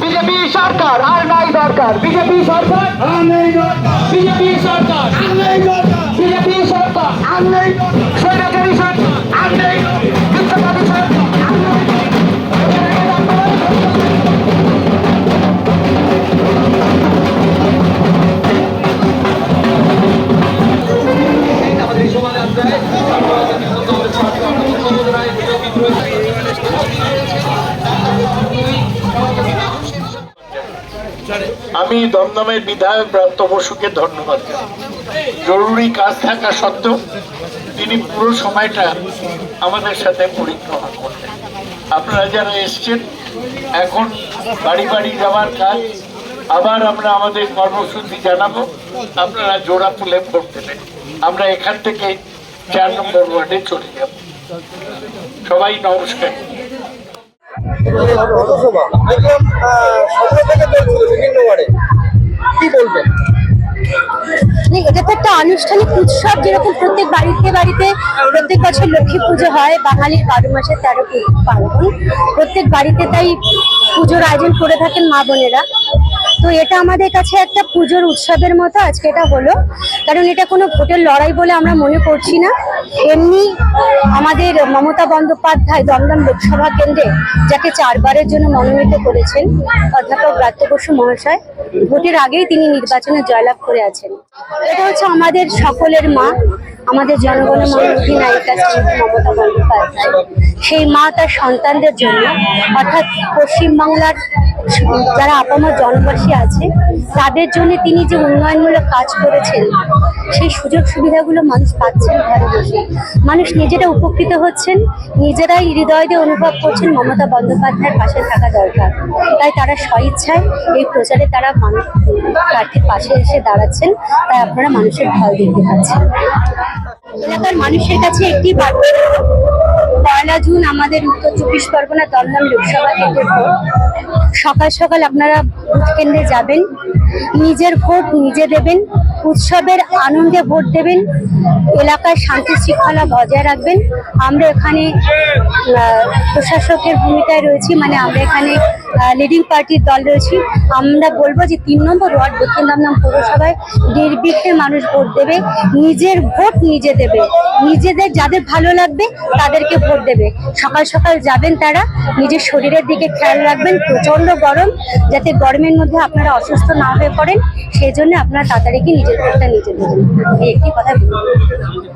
BJP সরকার আর নাই দরকার। বিজেপি সরকার বিজেপি সরকার। আমি দমদমের বিধায়ক ব্রাত্য বসুকে ধন্যবাদ জরুরি কাজ থাকা সত্ত্বেও তিনি পুরো সময়টা আমাদের সাথে পরিক্রমা করলেন আপনারা যারা এসছেন, এখন বাড়ি বাড়ি যাওয়ার কাজ, আবার আমরা আমাদের কর্মসূচি জানাব। আপনারা জোড়া ফুলে ভোট দেবেন। আমরা এখান থেকে চার নম্বর ওয়ার্ডে চলে যাব। সবাই নমস্কার। এটা তো একটা আনুষ্ঠানিক উৎসব, যেরকম প্রত্যেক বাড়িতে বাড়িতে, প্রত্যেক বছর লক্ষ্মী পুজো হয়, বাঙালির বারো মাসে তেরো পার্বণ। প্রত্যেক বাড়িতে তাই পুজোর আয়োজন করে থাকেন মা বোনেরা। তো এটা আমাদের কাছে একটা পুজোর উৎসবের মতো আজকে এটা হলো। কারণ এটা কোনো ভোটের লড়াই বলে আমরা মনে করছি না। এমনি আমাদের মমতা বন্দ্যোপাধ্যায় দমদম লোকসভা কেন্দ্রে যাকে চারবারের জন্য মনোনীত করেছেন অধ্যাপক ব্রাত্য বসু মহাশয়, ভোটের আগেই তিনি নির্বাচনে জয়লাভ করে আছেন। এটা হচ্ছে আমাদের সকলের মা, আমাদের জনগণমন অধিনায়িকা শ্রীমতী মমতা বন্দ্যোপাধ্যায়। সেই মা তার সন্তানদের জন্য, অর্থাৎ পশ্চিমবাংলার যারা আপামর জনবাসী আছে, তাদের জন্য তিনি যে উন্নয়নমূলক কাজ করেছেন, সেই সুযোগ সুবিধাগুলো মানুষ পাচ্ছেন ঘরে বসে মানুষ নিজেরা উপকৃত হচ্ছেন, নিজেরাই হৃদয় দিয়ে অনুভব করছেন মমতা বন্দ্যোপাধ্যায়ের পাশে থাকা দরকার। তাই তারা স্বইচ্ছায় এই প্রচারে তারা মানুষ প্রার্থীর পাশে এসে দাঁড়াচ্ছেন, তাই আপনারা মানুষের ঢল দেখতে পাচ্ছেন। এলাকার মানুষের কাছে একটি বার্তা পয়লা জুন আমাদের উত্তর চব্বিশ পরগনা দমদম লোকসভা কেন্দ্রের ভোট। সকাল সকাল আপনারা ভোট কেন্দ্রে যাবেন, নিজের ভোট নিজে দেবেন উৎসবের আনন্দে ভোট দেবেন, এলাকায় শান্তি শৃঙ্খলা বজায় রাখবেন। আমরা এখানে প্রশাসকের ভূমিকায় রয়েছি মানে আমরা এখানে লিডিং পার্টির দল রয়েছি। আমরা বলব যে তিন নম্বর ওয়ার্ড, দক্ষিণ দমদম পৌরসভায় নির্বিঘ্নে মানুষ ভোট দেবে, নিজের ভোট নিজে দেবে। নিজেদের যাদের ভালো লাগবে, তাদেরকে ভোট দেবে। সকাল সকাল যাবেন তারা, নিজের শরীরের দিকে খেয়াল রাখবেন প্রচণ্ড গরম, যাতে গরমের মধ্যে আপনারা অসুস্থ না হয়ে পড়েন। সেই জন্য আপনারা তাড়াতাড়ি গিয়ে নিজের ভোটটা নিজে দেবেন এই একটি কথা